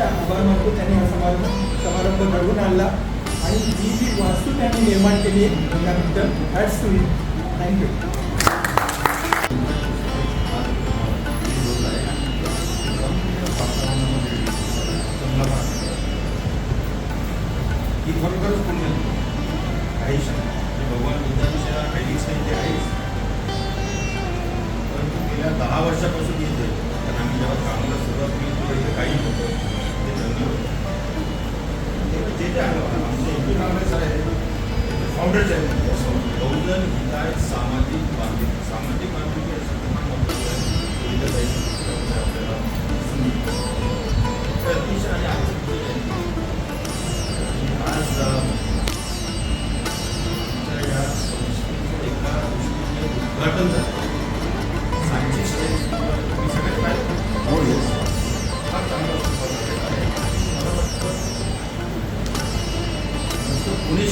अतिशय अतिशय आभार मानतो त्यांनी हा समारंभ समारंभ घडवून आणला. आणि ही जी वास्तू त्यांनी निर्माण केली आहे त्याबद्दल hats to you. Thank you ही खरोखरच पुण्य काही म्हणजे भगवान बुद्धांच्या हायलीच नाही ते आहेच. परंतु गेल्या दहा वर्षापासून येते कारण आम्ही जेव्हा कामाला सुरुवात केली तेव्हा इथे काही नव्हतं. फाउंडर्स आहेत बहुजन हिताय सामाजिक बांधिलकी सामाजिक बांधिलकी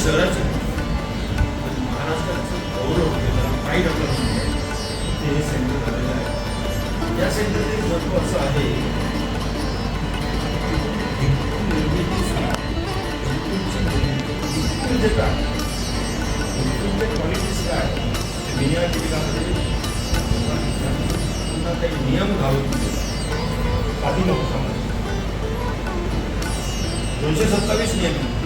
शहराचे. महाराष्ट्राचं गौरव केलं. काही डॉक्टर ते हे सेंटर झालेलं आहे. या सेंटरचे महत्त्व महत्त्व असं आहे. म्हणजे काय क्वालिटीज काय दुनिया टिकामध्ये पुन्हा काही नियम घालून काही लोक समज दोनशे सत्तावीस नियम.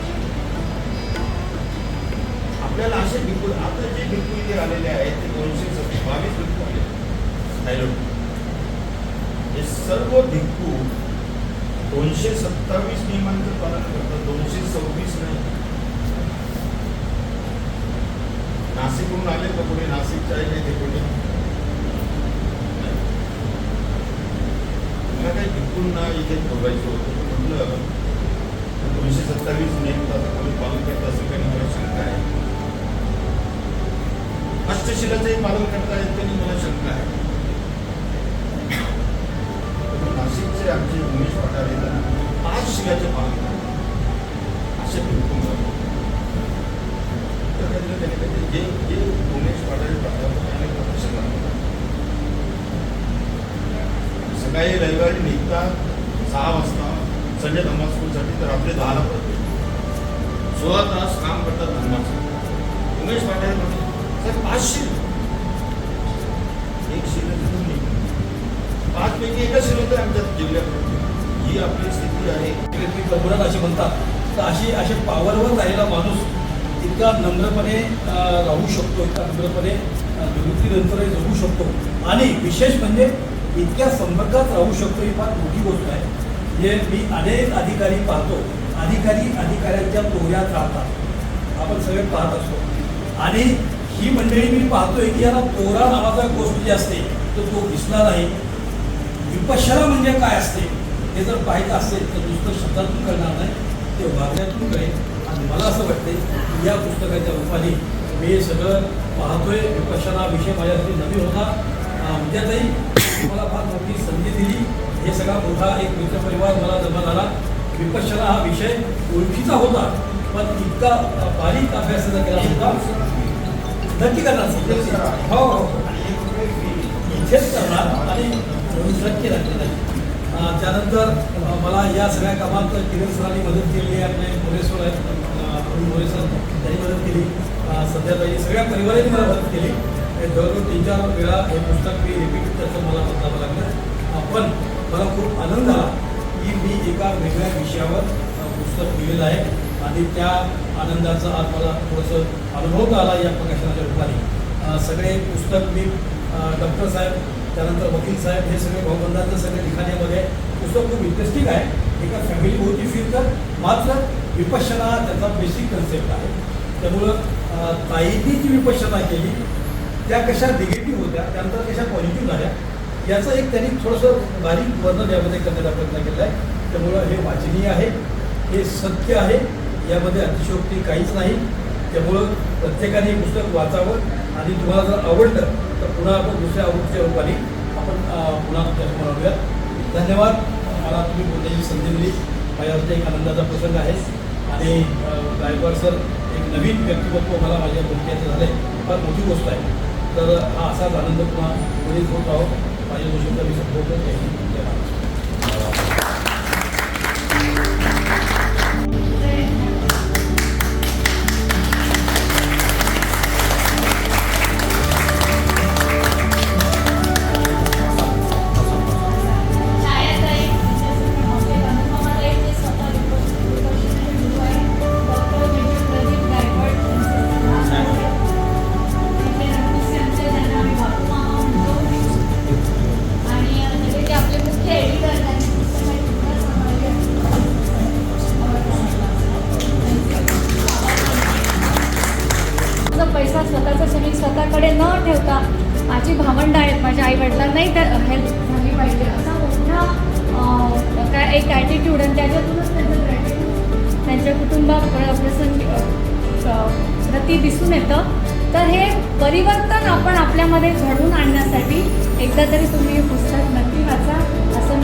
आपल्याला असे भिक्खू आता जे भिक्खू इथे आलेले आहेत ते दोनशे सत्तावीस बावीस भिक्खू आले थायलंड हे सर्व भिक्खू दोनशे सत्तावीस नियमांचं पालन करतात दोनशे सव्वीस नाही. नाशिकहून आले तर कोणी नाशिकच्या आहे नाही ते कोणी? तुला मला काही भिक्खूंना इथे बघायचं होतं म्हटलं दोनशे सत्तावीस नियम तर आता कोणी पालन करत असेल काही मला शंका आहे. अष्टशिलाचंही पालन करता येत त्यांनी मला शंका आहे. नाशिकचे आमचे उमेश पठारे पाच शिलाचे पालन करतात. असे त्याने जे जे उमेश पठारे प्राध्यापक आहे ना, professional आहे. सकाळी रविवारी निघतात सहा वाजता संजय धम्मा स्कूलसाठी तर रात्री दहाला परत. सोळा तास काम करतात धर्माचं उमेश पाटील तर सर पाच शिल एक शिल तिथून पाच पैकी एकच शिल तर आमच्या जिल्ह्यात ही आपली स्थिती आहे इलेक्ट्रिक कंपन्यात असे म्हणतात तर अशी असे पावरवर राहिला माणूस इतका नम्रपणे राहू शकतो इतका नम्रपणे अं, जगू शकतो आणि विशेष म्हणजे इतक्या संपर्कात राहू शकतो ही फार मोठी गोष्ट आहे जे मी अनेक अधिकारी पाहतो अधिकारी अधिकाऱ्यांच्या तोऱ्यात राहतात आपण सगळे पाहत असतो आणि ही मंडळी मी पाहतोय की याला तोरा नावाचा गोष्ट जी असते तर तो दिसला नाही विपश्यना म्हणजे काय असते हे जर पाहायचं असेल तर नुसतं शब्दातून कळणार नाही ते वागण्यातून कळेल. आणि मला असं वाटते की या पुस्तकाच्या रूपाने मी हे सगळं पाहतोय. विपश्यना विषय माझ्यासाठी नवीन होता. अं, उद्यातही मला फार मोठी संधी दिली. हे सगळा मोठा एक मित्रपरिवार मला जमा झाला. विपश्यना हा विषय ओळखीचा होता पण इतका बारीक अभ्यास केला होता. नक्की करणार सर. हो हो इथेच करणार आणि नक्की नक्की त्यानंतर मला या सगळ्या कामात किरण सरांनी मदत केली आहे आपले मोरेश्वर आहेत अं, अरुण मोरेश्वर त्यांनी मदत केली सध्या ताई सगळ्या परिवाराने मला मदत केली हे जवळजवळ तीन चार वेळा हे पुस्तक मी रिपीट त्याचं मला बदलावं लागलं पण मला खूप आनंद आला की मी एका वेगळ्या विषयावर पुस्तक लिहिलेलं आहे आणि त्या आनंदाचा आज मला थोडंसं अनुभव आला या प्रकाशनाच्या रूपाने. सगळे पुस्तक मी डॉक्टर साहेब त्यानंतर वकील साहेब हे सगळे भाऊबंधांचं सगळे लिखाण्यामध्ये पुस्तक खूप इंटरेस्टिंग आहे. एका फॅमिलीभोवती फिरतं मात्र विपश्यना त्याचा बेसिक कन्सेप्ट आहे. त्यामुळं ताईंनी जी विपश्यना केली त्या कशा निगेटिव्ह होत्या त्यानंतर कशा पॉझिटिव्ह झाल्या याचं एक त्यांनी थोडंसं बारीक वर्णन यामध्ये करण्याचा प्रयत्न केला आहे त्यामुळं हे वाचनीय आहे हे सत्य आहे. यामध्ये अतिशयोक्ती काहीच नाही. त्यामुळं प्रत्येकाने हे पुस्तक वाचावं. आणि तुम्हाला जर आवडलं तर पुन्हा आपण दुसऱ्या आवडीच्या रूपाने आपण पुन्हा तुमच्यासमोर आणूयात. धन्यवाद. मला तुम्ही बोलण्याची संधी दिली. माझ्यावरती एक आनंदाचा प्रसंग आहे. आणि गायकवाड सर एक नवीन व्यक्तिमत्व मला माझ्या बोलण्याचं झालं आहे फार मोठी गोष्ट आहे. तर हा असाच आनंद पुन्हा कोणीच होत आहोत माझ्या गोष्टीचा मी संपर्क माझ्या आई वडिलांनाही तर हेल्प झाली पाहिजे. असा मोठा काय एक ॲटिट्यूड आणि त्याच्यातूनच त्यांचं त्यांच्या कुटुंबा प्रसंग प्रती दिसून येतं. तर हे परिवर्तन आपण आपल्यामध्ये घडून आणण्यासाठी एकदा तरी तुम्ही पुस्तक नक्की वाचा असं